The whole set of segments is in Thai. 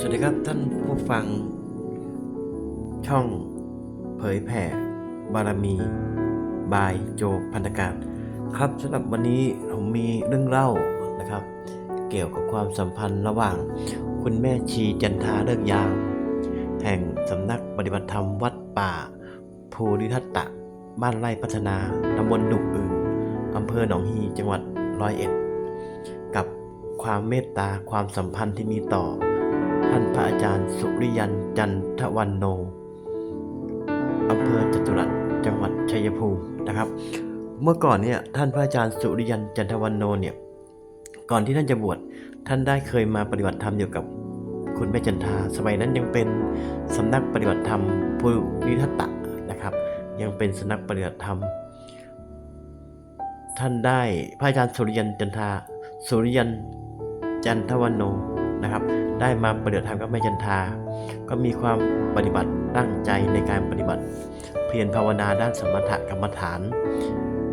สวัสดีครับท่านผู้ฟัง ช่องเผยแผ่บารมี บายโจพันธการ ครับสำหรับวันนี้ผมมีเรื่องเล่านะครับ เกี่ยวกับความสัมพันธ์ระหว่าง คุณแม่ชีจันทาเลิกยามแห่งสำนักปฏิบัติธรรมวัดป่า ภูริทัตตะ บ้านไร่พัฒนาตำบลดุอื่นอำเภอหนองฮีจังหวัดร้อยเอ็ดกับความเมตตาความสัมพันธ์ที่มีต่อ ท่านพระอาจารย์สุริยันจันทวันโนอำเภอจตุรัสจังหวัดชัยภูมินะครับ เมื่อก่อนเนี่ยท่านพระอาจารย์สุริยันจันทวันโนเนี่ยก่อนที่ท่านจะบวชท่านได้เคยมาปฏิบัติธรรมอยู่กับคุณแม่จันทาสมัยนั้นยังเป็นสำนักปฏิบัติธรรมภูริทัตตะนะครับ ยังเป็นสำนักปฏิบัติธรรม ท่านได้พระอาจารย์สุริยันจันทาสุริยันจันทวันโนนะครับ ได้มาปฏิบัติธรรมกับแม่จันทา ก็มีความปฏิบัติตั้งใจในการปฏิบัติ เพียรภาวนาด้านสมถกรรมฐาน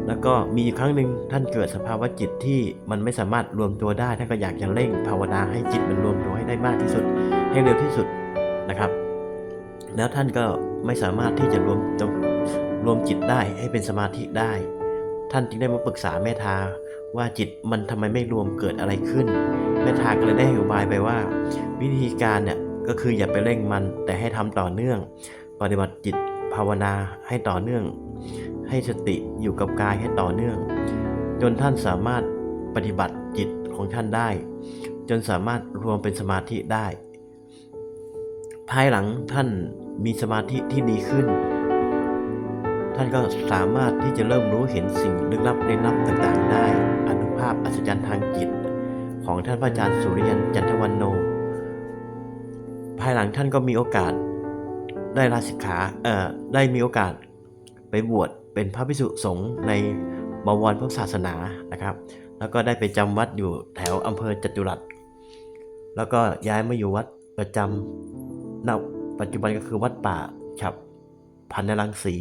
แล้วก็มีครั้งหนึ่งท่านเกิดสภาวะจิตที่มันไม่สามารถรวมตัวได้ท่านก็อยากจะเร่งภาวนาให้จิตมันรวมตัวให้ได้มากที่สุด ให้เร็วที่สุดนะครับ แล้วท่านก็ไม่สามารถที่จะรวมรวมจิตได้ให้เป็นสมาธิได้ ท่านจึงได้มาปรึกษาแม่ทาว่าจิตมันทำไมไม่รวมเกิดอะไรขึ้น แม่ทาก็เลยได้ให้อุบายไปว่า วิธีการเนี่ยก็คืออย่าไปเร่งมันแต่ให้ทำต่อเนื่อง ปฏิบัติจิตภาวนาให้ต่อเนื่อง ให้สติอยู่กับกายให้ต่อเนื่อง จนท่านสามารถปฏิบัติจิตของท่านได้ จนสามารถรวมเป็นสมาธิได้ ภายหลังท่านมีสมาธิที่ดีขึ้น ท่านก็สามารถที่จะเริ่มรู้เห็นสิ่งลึกลับเร้นลับต่างๆได้ ท่านพระอาจารย์สุริยันจันทวันโน ภายหลังท่านก็มีโอกาสได้ลาสิกขาเอ่อได้มีโอกาสไปบวชเป็นพระภิกษุสงฆ์ในบวรพุทธศาสนานะครับ แล้วก็ได้ไปจำวัดอยู่แถวอำเภอจตุรัส แล้วก็ย้ายมาอยู่วัดประจำณปัจจุบันก็คือวัดป่าฉับพันนรังสี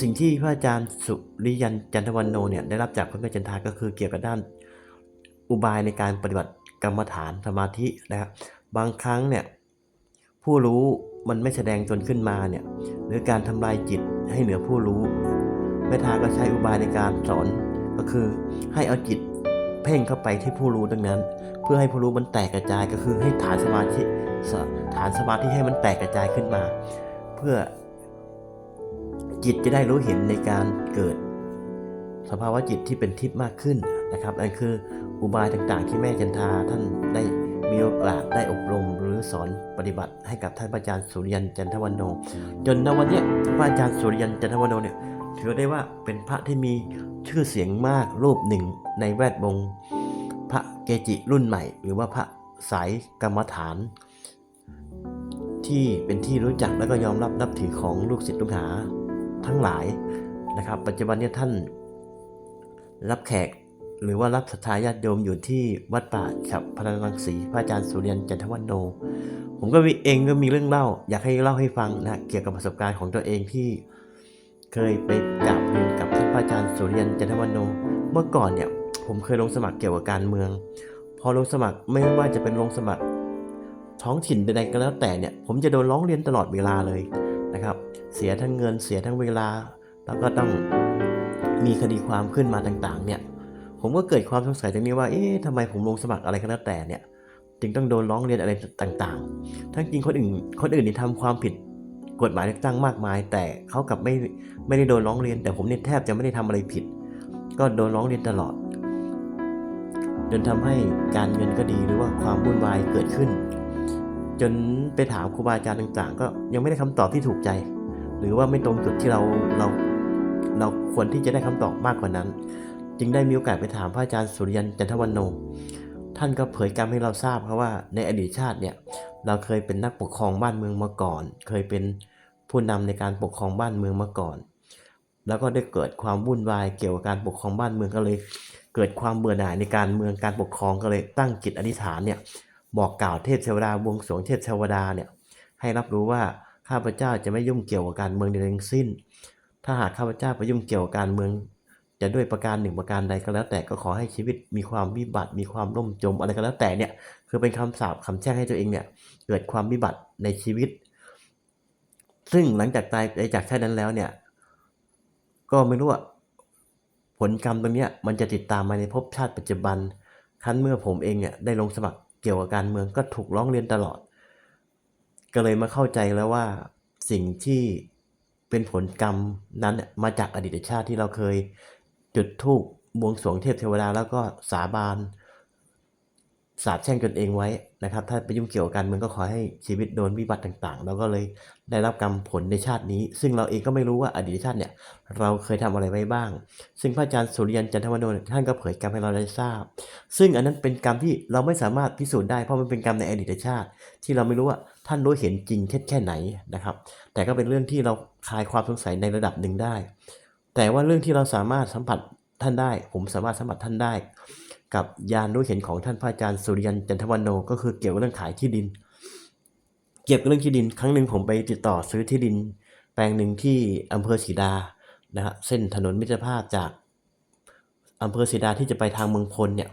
สิ่งที่พระอาจารย์สุริยันจันทวันโนเนี่ยได้รับจากพระแม่จันทาก็คือเกี่ยวกับด้านอุบายในการปฏิบัติกรรมฐานสมาธินะครับบางครั้งเนี่ยผู้รู้มันไม่แสดงตนขึ้นมาเนี่ยหรือการทำลายจิตให้เหนือผู้รู้แม่ทาก็ใช้อุบายในการสอนก็คือให้เอาจิตเพ่งเข้าไปที่ผู้รู้ดังนั้น เพื่อให้ผู้รู้มันแตกกระจายก็คือให้ฐานสมาธิฐานสมาธิให้มันแตกกระจายขึ้นมา เพื่อ จิตจะได้รู้เห็นในการเกิด สภาวะจิตที่เป็นทิพย์มากขึ้นนะครับนั่นคืออุบายต่างๆ ที่แม่จันทาท่านได้มีโอกาสได้อบรมหรือสอนปฏิบัติให้กับท่านอาจารย์สุริยันจันทวันโน จนณวันนี้พระอาจารย์สุริยันจันทวันโนเนี่ยถือได้ว่าเป็นพระที่มีชื่อเสียงมากรูปหนึ่งในแวดวงพระเกจิรุ่นใหม่ หรือว่าพระสายกรรมฐาน ที่เป็นที่รู้จักและก็ยอมรับนับถือของลูกศิษย์ลูกหา ทั้งหลายนะครับ ปัจจุบันนี้ท่านรับแขกหรือว่ารับศรัทธาญาติโยมอยู่ที่วัดป่าฉับพลังรังสีพระอาจารย์สุริยันจันทวันโน ผมก็เองก็มีเรื่องเล่า อยากให้เล่าให้ฟังนะเกี่ยวกับประสบการณ์ของตัวเองที่เคยไปกราบเรียนกับท่านพระอาจารย์สุริยันจันทวันโน เมื่อก่อนเนี่ยผมเคยลงสมัครเกี่ยวกับการเมือง พอลงสมัครไม่ว่าจะเป็นลงสมัครท้องถิ่นใดๆก็แล้วแต่เนี่ยผมจะโดนร้องเรียนตลอดเวลาเลย นะครับ เสียทั้งเงินเสียทั้งเวลา แล้วก็ต้องมีคดีความขึ้นมาต่างๆ เนี่ยผมก็เกิดความสงสัยตรงนี้ว่า เอ๊ะทำไมผมลงสมัครอะไรก็แล้วแต่เนี่ย จึงต้องโดนร้องเรียนอะไรต่างๆ ทั้งจริงคนอื่น คนอื่นนี่ทำความผิดกฎหมายเลือกตั้งมากมาย แต่เขากลับไม่ไม่ได้โดนร้องเรียน แต่ผมเนี่ยแทบจะไม่ได้ทำอะไรผิด ก็โดนร้องเรียนตลอด จนทำให้การเงินก็ดีหรือว่าความวุ่นวายเกิดขึ้น จนไปถามครูบาอาจารย์ต่าง ๆ ก็ยังไม่ได้คำตอบที่ถูกใจ หรือว่าไม่ตรงจุดที่เราเราเราควรที่จะได้คำตอบมากกว่านั้น จึงได้มีโอกาสไปถามพระอาจารย์สุริยันจันทวันโน ท่านก็เผยกรรมให้เราทราบครับว่าในอดีตชาติเนี่ยเราเคยเป็นนักปกครองบ้านเมืองมาก่อน เคยเป็นผู้นำในการปกครองบ้านเมืองมาก่อน แล้วก็ได้เกิดความวุ่นวายเกี่ยวกับการปกครองบ้านเมืองก็เลย เกิดความเบื่อหน่ายในการเมืองการปกครองก็เลยตั้งจิตอธิษฐานเนี่ย บอกกล่าวเทพเทวดาบวงสรวงเทพเทวดาเนี่ยให้รับรู้ว่าข้าพเจ้าจะไม่ยุ่งเกี่ยวกับการเมืองใดทั้งสิ้น ถ้าหากข้าพเจ้าไปยุ่งเกี่ยวกับการเมือง จะด้วยประการหนึ่งประการใดก็แล้วแต่ก็ขอให้ชีวิตมีความวิบัติมีความล่มจมอะไรก็แล้วแต่เนี่ยคือเป็นคำสาปคำแช่งให้ตัวเองเนี่ยเกิดความวิบัติในชีวิต ซึ่งหลังจากตายไปจากชาตินั้นแล้วเนี่ยก็ไม่รู้ว่าผลกรรมตรงเนี้ยมันจะติดตามมาในภพชาติปัจจุบันครั้นเมื่อผมเองเนี่ยได้ลงสมัคร เกี่ยวกับการเมืองก็ถูกร้องเรียนตลอด ก็เลยมาเข้าใจแล้วว่าสิ่งที่เป็นผลกรรมนั้นเนี่ยมาจากอดีตชาติที่เราเคยจุดธูปบวงสรวงเทพเทวดาแล้วก็สาบาน สาบแช่งตนเองไว้นะครับ ถ้าไปยุ่งเกี่ยวกับการเมืองก็ขอให้ชีวิตโดนวิบัติต่างๆ แล้วก็เลยได้รับกรรมผลในชาตินี้ ซึ่งเราเองก็ไม่รู้ว่าอดีตชาติเนี่ยเราเคยทำอะไรไว้บ้าง ซึ่งพระอาจารย์สุริยันจันทวโนท่านก็เผยกรรมให้เราได้ทราบ ซึ่งอันนั้นเป็นกรรมที่เราไม่สามารถพิสูจน์ได้เพราะมันเป็นกรรมในอดีตชาติ ที่เราไม่รู้ว่าท่านรู้เห็นจริงแค่แค่ไหนนะครับ แต่ก็เป็นเรื่องที่เราคลายความสงสัยในระดับหนึ่งได้ แต่ว่าเรื่องที่เราสามารถสัมผัสท่านได้ ผมสามารถสัมผัสท่านได้ กับญาณรู้เห็นของท่านพระอาจารย์สุริยันจันทวันโนก็คือเกี่ยวกับเรื่องขายที่ดิน เกี่ยวกับเรื่องที่ดิน ครั้งหนึ่งผมไปติดต่อซื้อที่ดิน แปลงหนึ่งที่อำเภอศรีดานะฮะเส้นถนนมิตรภาพจากอำเภอศรีดาที่จะไปทางเมืองพลเนี่ย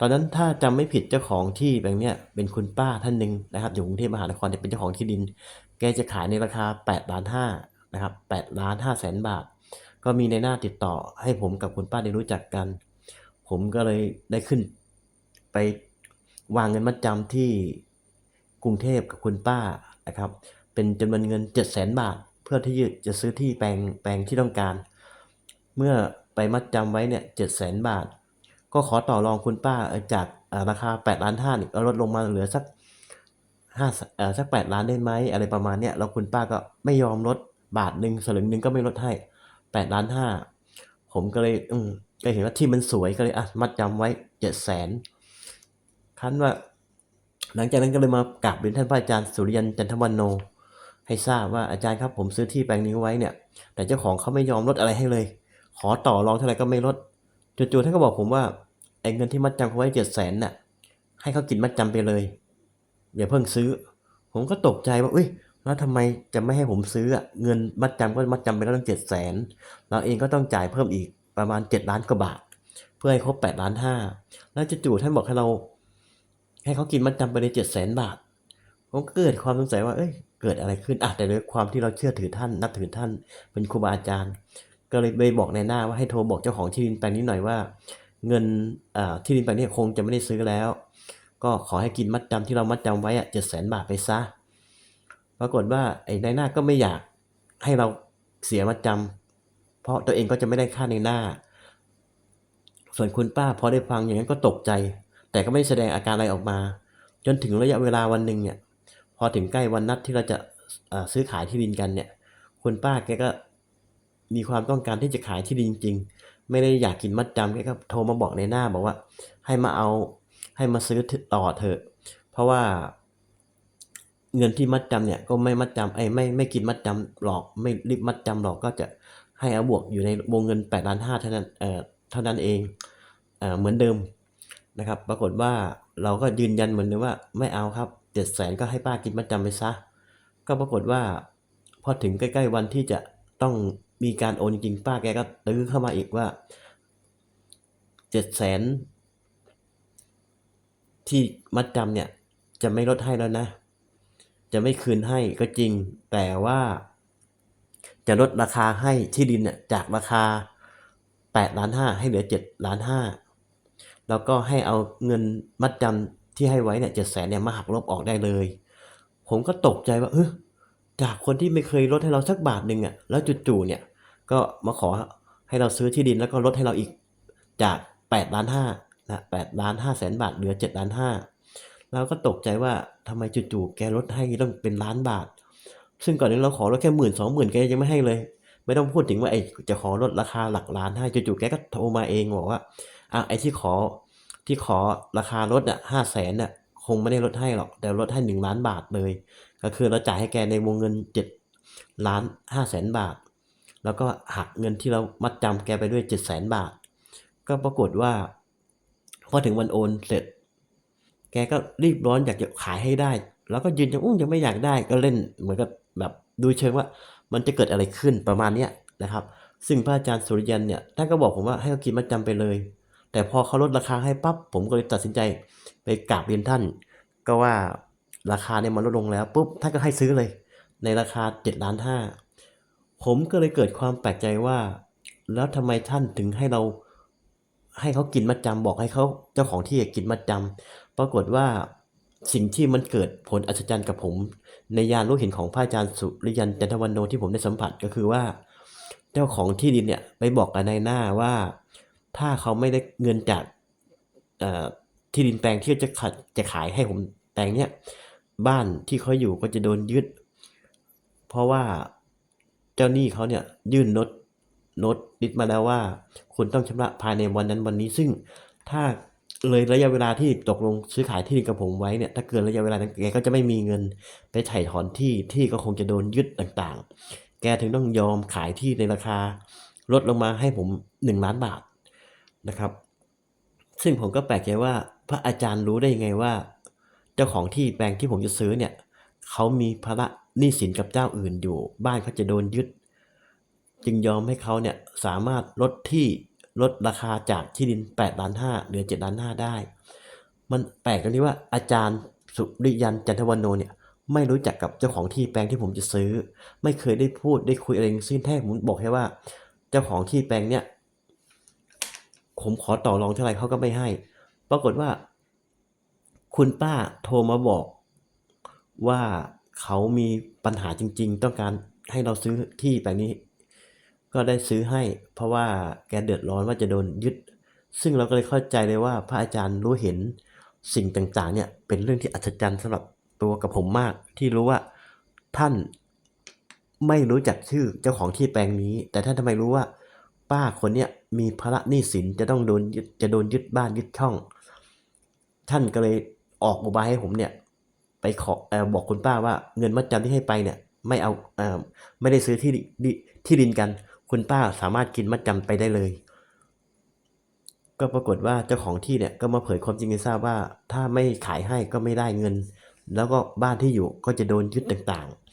ตอนนั้นถ้าจำไม่ผิดเจ้าของที่แปลงเนี้ยเป็นคุณป้าท่านหนึ่งนะครับอยู่กรุงเทพมหานครเป็นเจ้าของที่ดิน แกจะขายในราคา8ล้านห้านะครับ8ล้าน5แสนบาท ก็มีในหน้าติดต่อให้ผมกับคุณป้าได้รู้จักกัน ผมก็เลยได้ขึ้น ไปวางเงินมัดจำที่กรุงเทพกับคุณป้านะครับ เป็นจำนวนเงิน 7 0 0 0 0 0บาท เพื่อที่จะซื้อที่แปลงแปลงที่ต้องการ เมื่อไปมัดจำไว้เนี่ยเจ็ดแสนบาท ก็ขอต่อรองคุณป้าจากราคา8ล้านห้านี่ก็ลดลงมาเหลือสักห้าเอ่อสักแปดล้านได้ไหมอะไรประมาณเนี้ยแล้วคุณป้าก็ไม่ยอมลดบาทหนึ่งสลึงหนึ่งก็ไม่ลดให้8ล้านห้าผมก็เลยอืม ก็เห็นว่าที่มันสวยก็เลยอะมัดจำไว้เจ็ดแสนคันว่า หลังจากนั้นก็เลยมากราบเรียนท่านพระอาจารย์สุริยันจันทวันโน ให้ทราบว่าอาจารย์ครับผมซื้อที่แปลงนี้ไว้เนี่ย แต่เจ้าของเขาไม่ยอมลดอะไรให้เลย ขอต่อรองเท่าไหร่ก็ไม่ลดจู่ๆท่านก็บอกผมว่าไอ้เงินที่มัดจำเขาไว้เจ็ดแสนน่ะให้เขากินมัดจำไปเลยอย่าเพิ่งซื้อ ผมก็ตกใจว่าเอ้ยแล้วทำไมจะไม่ให้ผมซื้อเงินมัดจำก็มัดจำไปแล้วตั้งเจ็ดแสนเราเองก็ต้องจ่ายเพิ่มอีก ประมาณเจ็ดล้านกว่าบาท เพื่อให้ครบแปดล้านห้าแล้วจู่ๆท่านบอกให้เรา ให้เขากินมัดจำไปเลยเจ็ดแสนบาท ผมก็เกิดความสงสัยว่าเอ้ยเกิดอะไรขึ้นอะแต่ด้วยความที่เราเชื่อถือท่าน นับถือท่าน เป็นครูบาอาจารย์ ก็เลยไปบอกในหน้าว่าให้โทรบอกเจ้าของที่ดินแปลงนี้หน่อยว่า เงินอ่าที่ดินแปลงนี้คงจะไม่ได้ซื้อแล้ว ก็ขอให้กินมัดจำที่เรามัดจำไว้อะเจ็ดแสนบาทไปซะ ปรากฏว่าไอ้ในหน้าก็ไม่อยากให้เราเสียมัดจำ เพราะตัวเองก็จะไม่ได้ค่าในหน้า ส่วนคุณป้าพอได้ฟังอย่างนั้นก็ตกใจ แต่ก็ไม่แสดงอาการอะไรออกมา จนถึงระยะเวลาวันหนึ่งเนี่ยพอถึงใกล้วันนัดที่เราจะซื้อขายที่ดินกันเนี่ยคุณป้าแกก็มีความต้องการที่จะขายที่ดินจริงๆ ไม่ได้อยากกินมัดจำแกก็โทรมาบอกในหน้าบอกว่า ให้มาเอาให้มาซื้อต่อเถอะ เพราะว่าเงินที่มัดจำเนี่ยก็ไม่มัดจำไอ้ไม่ไม่กินมัดจำหรอกไม่รีบมัดจำหรอกก็จะ ให้เอาบวกอยู่ในวงเงิน8ล้านห้าเท่านั้นเอ่อเท่านั้นเองเอ่อเหมือนเดิมนะครับ ปรากฏว่าเราก็ยืนยันเหมือนเดิมว่าไม่เอาครับเจ็ดแสนก็ให้ป้ากินมัดจำไปซะ ก็ปรากฏว่า พอถึงใกล้ ๆ วันที่จะต้องมีการโอนจริงป้าแกก็ตื้อเข้ามาอีกว่าเจ็ดแสนที่มัดจำเนี่ยจะไม่ลดให้แล้วนะ จะไม่คืนให้ก็จริง แต่ว่า จะลดราคาให้ที่ดินเนี่ยจากราคา8ล้านห้าให้เหลือ7ล้านห้าแล้วก็ให้เอาเงินมัดจำที่ให้ไว้เนี่ยเจ็ดแสนเนี่ยมาหักลบออกได้เลย ผมก็ตกใจว่าเออจากคนที่ไม่เคยลดให้เราสักบาทหนึ่งอะแล้วจู่ๆเนี่ยก็มาขอให้เราซื้อที่ดินแล้วก็ลดให้เราอีกจาก8ล้านห้านะ8ล้าน5แสนบาทเหลือ7ล้านห้าเราก็ตกใจว่าทำไมจู่ๆแกลดให้ต้องเป็นล้านบาท ซึ่งก่อนนี้เราขอลดแค่หมื่นสองหมื่นแกยังไม่ให้เลย ไม่ต้องพูดถึงว่าไอ้จะขอลดราคาหลักล้านให้จู่ๆแกก็โทรมาเองบอกว่าอะไอ้ที่ขอที่ขอราคาลดอะห้าแสนอะคงไม่ได้ลดให้หรอกแต่ลดให้หนึ่งล้านบาทเลย ก็คือเราจ่ายให้แกในวงเงินเจ็ดล้านห้าแสนบาท แล้วก็หักเงินที่เรามัดจำแกไปด้วยเจ็ดแสนบาท ก็ปรากฏว่าพอถึงวันโอนเสร็จ แกก็รีบร้อนอยากจะขายให้ได้ แล้วก็ยืนยันอุ้ยยังไม่อยากได้ก็เล่นเหมือนกับ แบบดูเชิงว่ามันจะเกิดอะไรขึ้นประมาณเนี้ยนะครับ ซึ่งพระอาจารย์สุริยันเนี่ยท่านก็บอกผมว่าให้เขากินมัดจำไปเลย แต่พอเขาลดราคาให้ปั๊บผมก็เลยตัดสินใจไปกราบเรียนท่าน ก็ว่าราคาเนี่ยมันลดลงแล้วปุ๊บท่านก็ให้ซื้อเลย ในราคา7ล้านห้าผมก็เลยเกิดความแปลกใจว่า แล้วทำไมท่านถึงให้เราให้เขากินมัดจำบอกให้เขาเจ้าของที่กินมัดจำปรากฏว่า สิ่งที่มันเกิดผลอัศจรรย์กับผม ในยานรู้เห็นของพระอาจารย์สุริยันจันทวันโนที่ผมได้สัมผัสก็คือว่า เจ้าของที่ดินเนี่ยไปบอกกับนายหน้าว่า ถ้าเขาไม่ได้เงินจากที่ดินแปลงที่จะขัดจะขายให้ผมแปลงเนี่ยบ้านที่เขาอยู่ก็จะโดนยึด เพราะว่าเจ้าหนี้เขาเนี่ยยื่นนดนดดิดมาแล้วว่า คุณต้องชำระภายในวันนั้นวันนี้ซึ่งถ้า เลยระยะเวลาที่ตกลงซื้อขายที่ดินกับผมไว้เนี่ยถ้าเกินระยะเวลานั้นแกก็จะไม่มีเงินไปไถ่ถอนที่ที่ก็คงจะโดนยึดต่างๆ แกถึงต้องยอมขายที่ในราคาลดลงมาให้ผมหนึ่งล้านบาทนะครับ ซึ่งผมก็แปลกใจว่าพระอาจารย์รู้ได้ยังไงว่า เจ้าของที่แปลงที่ผมจะซื้อเนี่ยเขามีภาระหนี้สินกับเจ้าอื่นอยู่ บ้านเขาจะโดนยึด จึงยอมให้เขาเนี่ยสามารถลดที่ ลดราคาจากที่ดิน8ล้านห้าเหลือ7ล้านห้าได้ มันแปลกตรงที่ว่าอาจารย์สุริยันจันทวันโนเนี่ยไม่รู้จักกับเจ้าของที่แปลงที่ผมจะซื้อ ไม่เคยได้พูดได้คุยอะไรสิ้นแท้ผมบอกแค่ว่า เจ้าของที่แปลงเนี่ยผมขอต่อรองเท่าไหร่เขาก็ไม่ให้ ปรากฏว่า คุณป้าโทรมาบอกว่าเขามีปัญหาจริง ๆ ต้องการให้เราซื้อที่แปลงนี้ ก็ได้ซื้อให้ เพราะว่าแกเดือดร้อนว่าจะโดนยึด ซึ่งเราก็เลยเข้าใจเลยว่าพระอาจารย์รู้เห็นสิ่งต่างๆเนี่ยเป็นเรื่องที่อัศจรรย์สำหรับตัวกับผมมาก ที่รู้ว่าท่านไม่รู้จักชื่อเจ้าของที่แปลงนี้ แต่ท่านทำไมรู้ว่า ป้าคนเนี้ยมีภาระหนี้สินจะต้องโดนยึดจะโดนยึดบ้านยึดช่อง ท่านก็เลยออกอุบายให้ผมเนี่ย ไปขออบอกคุณป้าว่าเงินมัดจำที่ให้ไปเนี่ย ไม่เอาเอไม่ได้ซื้อที่ที่ดินกัน คุณป้าสามารถกินมัดจำไปได้เลย ก็ปรากฏว่าเจ้าของที่เนี่ยก็มาเผยความจริงให้ทราบว่า ถ้าไม่ขายให้ก็ไม่ได้เงิน แล้วก็บ้านที่อยู่ก็จะโดนยึดต่างๆ